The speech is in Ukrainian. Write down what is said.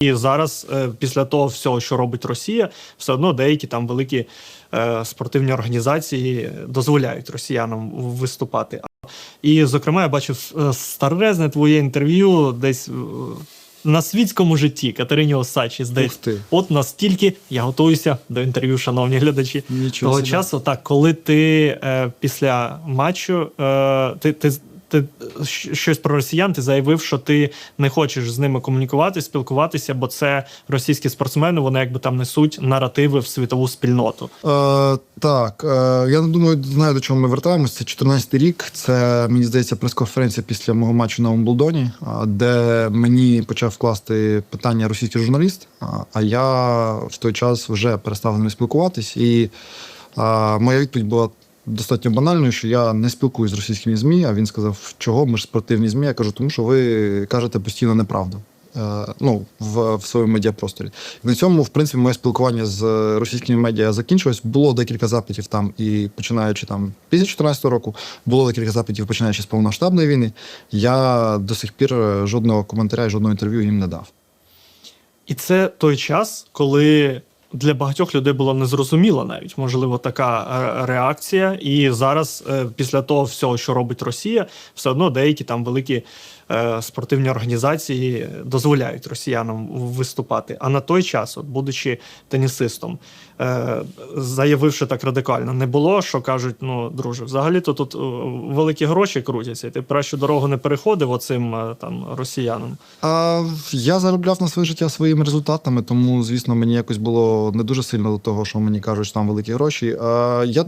І зараз, е, після того всього, що робить Росія, все одно деякі там великі е, спортивні організації дозволяють росіянам виступати. І, зокрема, я бачив е, старезне твоє інтерв'ю десь на світському житті Катерині Осачі. Здається, от настільки я готуюся до інтерв'ю, шановні глядачі. Нічого Того собі. часу, так, коли ти е, після матчу е, ти, ти, ти щось про росіян, ти заявив, що ти не хочеш з ними комунікувати, спілкуватися, бо це російські спортсмени, вони якби там несуть наративи в світову спільноту. Е, так, е, я не думаю, знаю, до чого ми вертаємося. Це 14 рік. Це мені здається прес-конференція після мого матчу на Умблдоні, де мені почав класти питання російський журналіст. А, А я в той час вже перестав з ними спілкуватись, і а, моя відповідь була. Достатньо банальною, що я не спілкуюсь з російськими ЗМІ, а він сказав, чого ми ж спортивні ЗМІ. Я кажу, тому що ви кажете постійно неправду. Е, ну, в, в своєму медіапросторі. На цьому, в принципі, моє спілкування з російськими медіа закінчилось. Було декілька запитів там, і починаючи там після 2014 року, було декілька запитів, починаючи з повномасштабної війни. Я до сих пір е, жодного коментаря жодного інтерв'ю їм не дав. І це той час, коли для багатьох людей було незрозуміло навіть можливо така е, реакція. І зараз, е, після того всього, що робить Росія, все одно деякі там великі е, спортивні організації дозволяють росіянам виступати. А на той час, от, будучи тенісистом, заявивши так радикально, не було, що кажуть: ну, друже, взагалі-то тут е, великі гроші крутяться, і ти кращу дорогу не переходив оцим там росіянам. А я заробляв на своє життя своїми результатами, тому, звісно, мені якось було не дуже сильно до того, що мені кажуть, що там великі гроші. А я